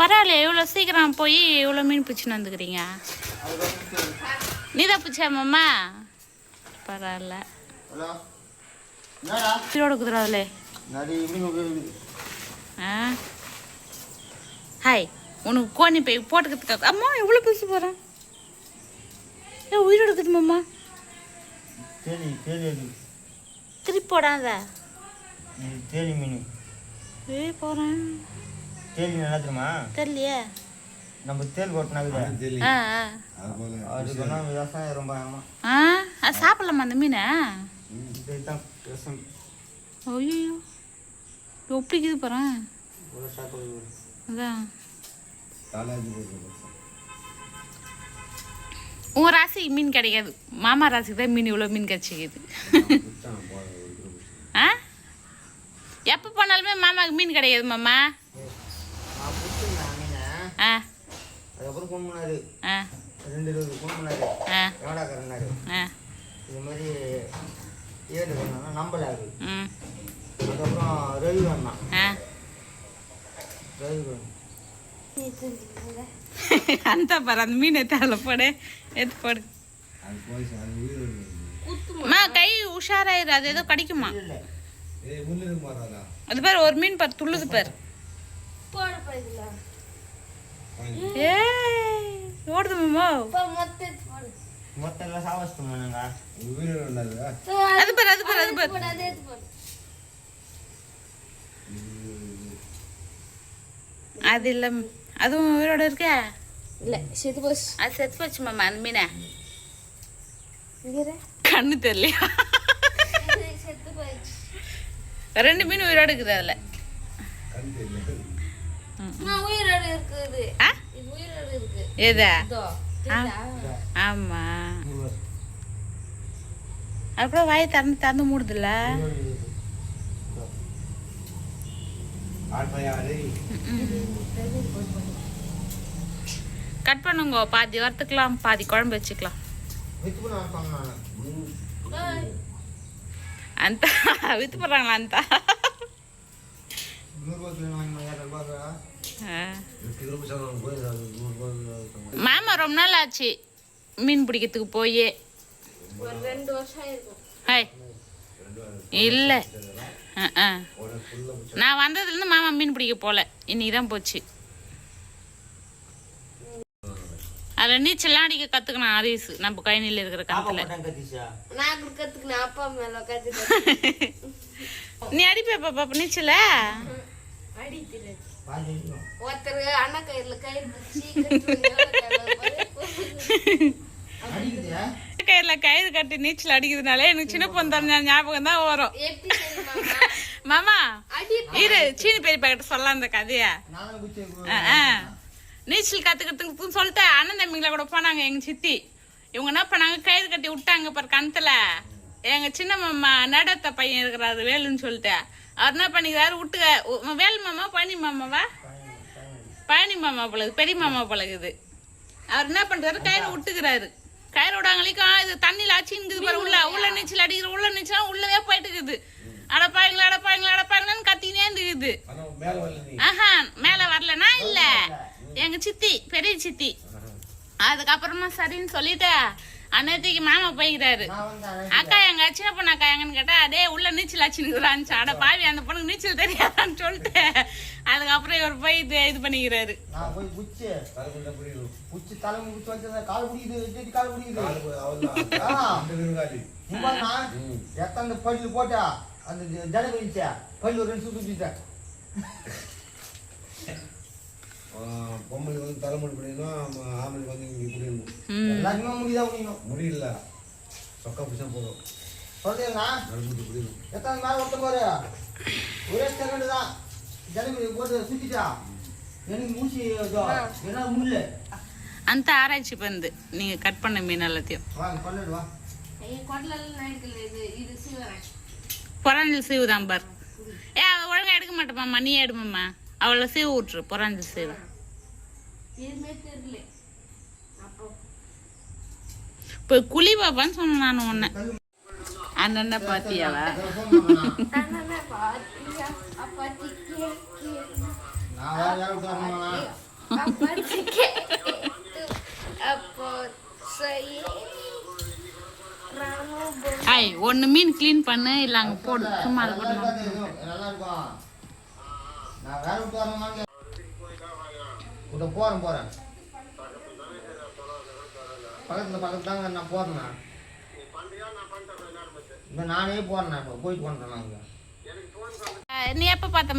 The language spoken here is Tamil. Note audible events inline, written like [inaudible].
பரவாயில்ல இவ்வளோ சீக்கிரம் போய் இவ்வளோ மீன் பிடிச்சின்னு வந்துக்கிறீங்க? நீ தான் பிடிச்சா மாமா? பரவாயில்ல. உயிரோட குதிராதுலே. ஆ? ஹாய் உனக்கு கோணி போய் போட்டுக்கிறதுக்காக அம்மா எவ்வளோ பேச போகிறேன் ஏ உயிரோட இருக்குது மாமா. திருப்பி போடாத. போகிறேன் தேலி மீன் என்ன தெரியுமா? தெரியலையே. நம்ம தேல் கொட்டினாக்குது அதுக்கு ஒன்றும் விவசாயம் ரொம்ப ஆகும் ஆ அது சாப்பிடலாமா அந்த மீனை? இதுதான் விஷம் ஐயோ ஒப்பிக்குது போகிறேன் அதான். உன் ராசிக்கு மீன் கிடைக்காது. மாமா ராசிக்கு தான் மீன் இவ்வளோ மீன் கிடைச்சிக்குது ஆ? எப்போ போனாலுமே மாமாவுக்கு மீன் கிடைக்காது மாமா நான் பிடிச்சிருந்தேன் மீனை ஆ அதுக்கப்புறம் ஃபோன் பண்ணாரு. ரெண்டு இருபது ஃபோன் பண்ணாரு. ஆ. இது மாதிரி ஏழு வேணும்னா நம்பலாரு ம். அதுக்கப்புறம் ரவி வேணாம் ஆ. ரவி வேணும் அந்த பாரு அந்த மீன் எடுத்து அதில் போடு. எடுத்து போடு. அம்மா கை உஷாராயிரு அது ஏதோ கிடைக்குமா? இல்லை. அது பேர் ஒரு மீன் பாரு துள்ளுது பாரு. ஓடுது சாவஸ்தம் பண்ணுங்க அது பாரு அது பாரு அது பாரு. அது இல்ல அதுவும் உயிரோட இருக்கா? இல்ல செத்து போச்சு. அது செத்து போச்சு மாமா அந்த மீனை. கண்ணு தெரியலையா? செத்து போயிடுச்சு. ரெண்டு மீன் உயிரோட இருக்குது அதுல. உயிரோடு இருக்குது. உயிரோடு இருக்கு. எதா. ஆமா. வாயை திறந்து திறந்து மூடுதுல்ல? கட் பண்ணுங்க பாதி வறுத்துக்கலாம் பாதி குழம்பு வச்சுக்கலாம். அந்த வித்து போடுறாங்களா அந்த? மாமா ரொம்ப நாள் ஆச்சு மீன் பிடிக்கிறதுக்கு போய். இல்லை. நான் வந்ததுலேருந்து மாமா மீன் பிடிக்க போகல இன்னைக்கு தான் போச்சு. அதில் நீச்சல்லாம் அடிக்க கற்றுக்கணும் ஹரிஸ் நம்ம கைனியில் இருக்கிற காலத்தில் [laughs] நீ அடிப்பே பாப்பா நீச்சல அடி தெரியாது பாதி அடிக்கும். ஒருத்தர் அண்ணா கயிறுல கயிறு பிடிச்சி கட்டுவாங்க. [laughs] அடிக்குதா கயிறில் கயிறு கட்டி நீச்சல் அடிக்கிறதுனாலே எனக்கு சின்ன பொண்ணு ஞாபகம் தான் வரும்? மாமா? [laughs] இரு சீனி பெரியப்பா கிட்ட சொல்லலாம் அந்த கதையை. நீச்சல் கத்துக்கிறதுக்கு சொல்லிட்டு அண்ணன் தம்பிங்கள கூட போனாங்க எங்க சித்தி. இவங்க என்ன பண்ணாங்க கயிறு கட்டி விட்டாங்க பாரு கணத்துல. எங்க சின்ன மாமா நடத்த பையன் இருக்கிறாரு வேலுன்னு சொல்லிட்டு. என்ன பண்ணிக்கிறாரு விட்டுக்க. உ- வேலு மாமா பழனி மாமாவா பழனி மாமா பழகுது பெரிய மாமா பழகுது. அவர் என்ன பண்றாரு? கயிறு விட்டுக்கிறாரு. கயிறு விடாங்களுக்கும் இது தண்ணியில் அச்சின்னு பாரு உள்ள உள்ள நீச்சல் அடிக்கிற உள்ள நீச்சல் உள்ளவே போயிட்டு இருக்குது அடப்பாங்களா அடப்பாங்களா அடப்பாங்களான்னு கத்தினே இருக்குது ஆஹா மேல வரலனா இல்ல. எங்க சித்தி பெரிய சித்தி. அதுக்கப்புறமா சரின்னு சொல்லிட்டு அன்னத்துக்கு மாமா போய்க்கிறாரு. அக்கா எங்க சின்ன பொண்ணு அக்கா எங்கன்னு கேட்டா அதே உள்ள நீச்சல் அச்சுன்னு அட பாவி அந்த பொண்ணுக்கு நீச்சல் தெரியாதான்னு சொல்லிட்டு அதுக்கப்புறம் இவர் போய் இது இது பண்ணிக்கிறாரு. போட்டா அந்த ஜட பல்லு ஒரு ரெண்டு சுத்து சுத்திட்டேன். பொம்பளைக்கு வந்து தலைமுடி பிடிக்கணும் ஆம்பளைக்கு வந்து இங்கே பிடிக்கணும் எல்லாருக்குமே முடிதான் முடியணும் முடியல. சொக்கா பிடிச்சா போதும். சொல்றீங்களா? நடுமுடி பிடிக்கணும் எத்தனை மேல ஒருத்த பாரு? ஒரே செகண்ட் தான். ஜனபதி போட்டு சுத்திட்டா. எனக்கு மூச்சு என்ன முள்ளு அந்த ஆராய்ச்சி பந்து. நீங்க கட் பண்ண மீன் எல்லாத்தையும். வாங்க பண்ணிடு வா. என் குடலெல்லாம் நான் எடுக்கல. இது இது சிவரேன். புறாஞ்சல் சீவு தான் பார் ஏ ஒழுங்கா எடுக்க மாட்டேமாம்மா நீ எடுமாம்மா. அவளை சீவு விட்டுரு புறாஞ்சல் சீவு. இப்போ குழி பாப்பான்னு சொன்னேன் நான் உன்னை. அண்ணன் பாத்தியாவா? ஐய் ஒன்று மீன் க்ளீன் பண்ணு இல்லை அங்கே போடு. சும்மா அதை போட்டு நான் வேற விட்டு வரணுமான்னு உட போறேன் போறேன். பக்கத்துல பக்கத்துல தாங்க நான் போறேண்ணா. இப்போ நானே போறேன் இப்போ போயிட்டு வந்துடுறேன் நான் நீ எப்போ பார்த்த